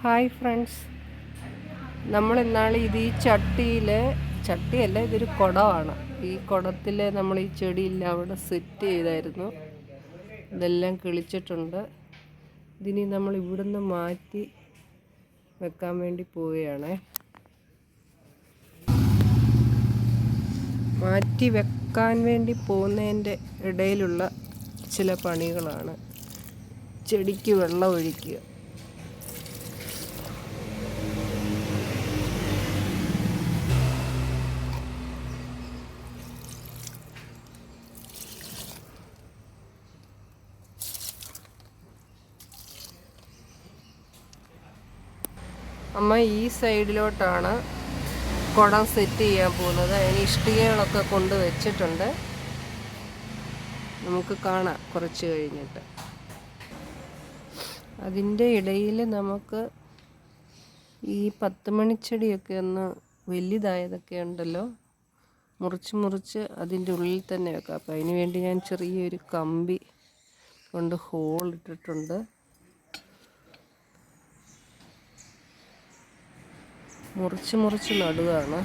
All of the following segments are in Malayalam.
Hi friends. നമ്മൾ ഇന്നാൾ ഇത് ഈ ചട്ടിയിൽ ചട്ടിയല്ല ഇതൊരു കുടമാണ്. ഈ കുടത്തിൽ നമ്മൾ ഈ ചെടിയെല്ലാം അവിടെ സെറ്റ് ചെയ്തായിരുന്നു. ഇതെല്ലാം കിളിച്ചിട്ടുണ്ട്. ഇതിനി നമ്മൾ ഇവിടുന്ന് മാറ്റി വെക്കാൻ വേണ്ടി പോവുകയാണ്. മാറ്റി വെക്കാൻ വേണ്ടി പോകുന്നതിന്റെ ഇടയിലുള്ള ചില പണികളാണ്. ചെടിക്ക് വെള്ളം ഒഴിക്കുക. അമ്മ ഈ സൈഡിലോട്ടാണ് കുടം സെറ്റ് ചെയ്യാൻ പോകുന്നത്. അതിന് ഇഷ്ടികകളൊക്കെ കൊണ്ട് വെച്ചിട്ടുണ്ട്. നമുക്ക് കാണാം കുറച്ച് കഴിഞ്ഞിട്ട്. അതിന്റെ ഇടയിൽ നമുക്ക് ഈ പത്ത് മണിച്ചെടിയൊക്കെ ഒന്ന് വലുതായതൊക്കെ ഉണ്ടല്ലോ. മുറിച്ച് മുറിച്ച് അതിന്റെ ഉള്ളിൽ തന്നെ വെക്കാം. അപ്പം അതിന് വേണ്ടി ഞാൻ ചെറിയൊരു കമ്പി കൊണ്ട് ഹോൾ ഇട്ടിട്ടുണ്ട്. മുറിച്ച് മുറിച്ച് നടുകയാണ്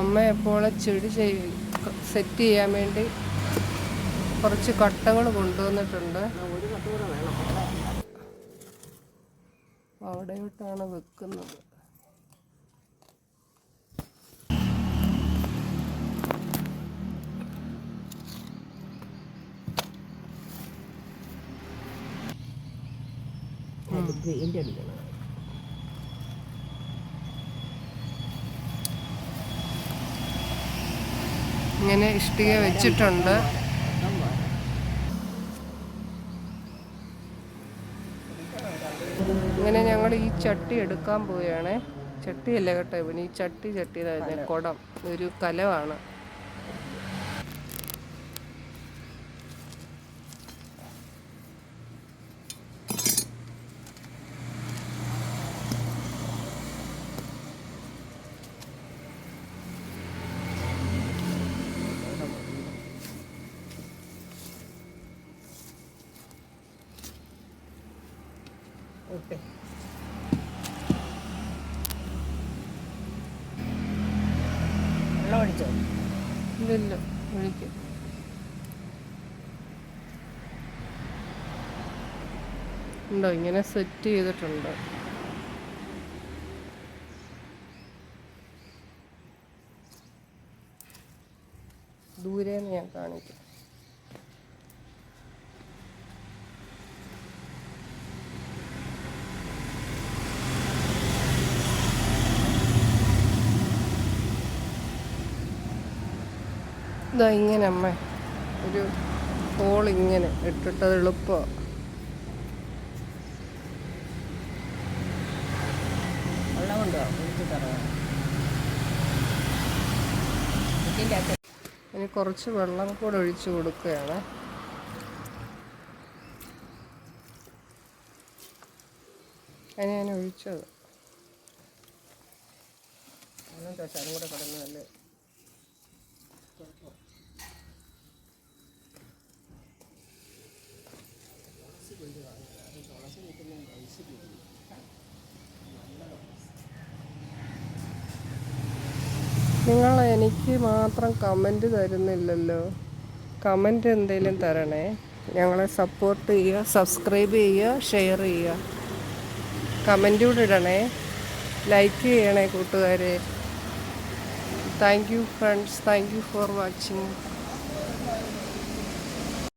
അമ്മ എപ്പോഴും ചെടി ചെയ്യും സെറ്റ് ചെയ്യാൻ വേണ്ടി കുറച്ച് കട്ടകൾ കൊണ്ടുവന്നിട്ടുണ്ട്. അവിടെയോട്ടാണ് വെക്കുന്നത്? പെയിന്റ് അടിക്കണം ഇങ്ങനെ ഇഷ്ടിക വെച്ചിട്ടുണ്ട്. ഇങ്ങനെ ഞങ്ങൾ ഈ ചട്ടി എടുക്കാൻ പോവുകയാണേ. ചട്ടിയല്ല കേട്ടോ ഇവന്. ഈ ചട്ടി ചട്ടി തന്നെ കുടം. ഒരു കലമാണ് ഉണ്ടോ ഇങ്ങനെ സെറ്റ് ചെയ്തിട്ടുണ്ട്. ദൂരെ ഞാൻ കാണിക്കാം. ഇതാ ഇങ്ങനെ അമ്മ. ഒരു ഹോൾ ഇങ്ങനെ ഇട്ടിട്ടത് എളുപ്പമാണ് ഇനി കുറച്ച് വെള്ളം കൂടെ ഒഴിച്ചു കൊടുക്കുകയാണ്. അതിന് ഞാൻ ഒഴിച്ചത്. കൂടെ കിടന്നതല്ലേ നിങ്ങൾ എനിക്ക് മാത്രം കമന്റ് തരുന്നില്ലല്ലോ. കമന്റ് എന്തെങ്കിലും തരണേ. ഞങ്ങളെ സപ്പോർട്ട് ചെയ്യുക സബ്സ്ക്രൈബ് ചെയ്യുക ഷെയർ ചെയ്യുക. കമന്റ് കൂടെ ഇടണേ. ലൈക്ക് ചെയ്യണേ കൂട്ടുകാരെ. Thank you friends thank you for watching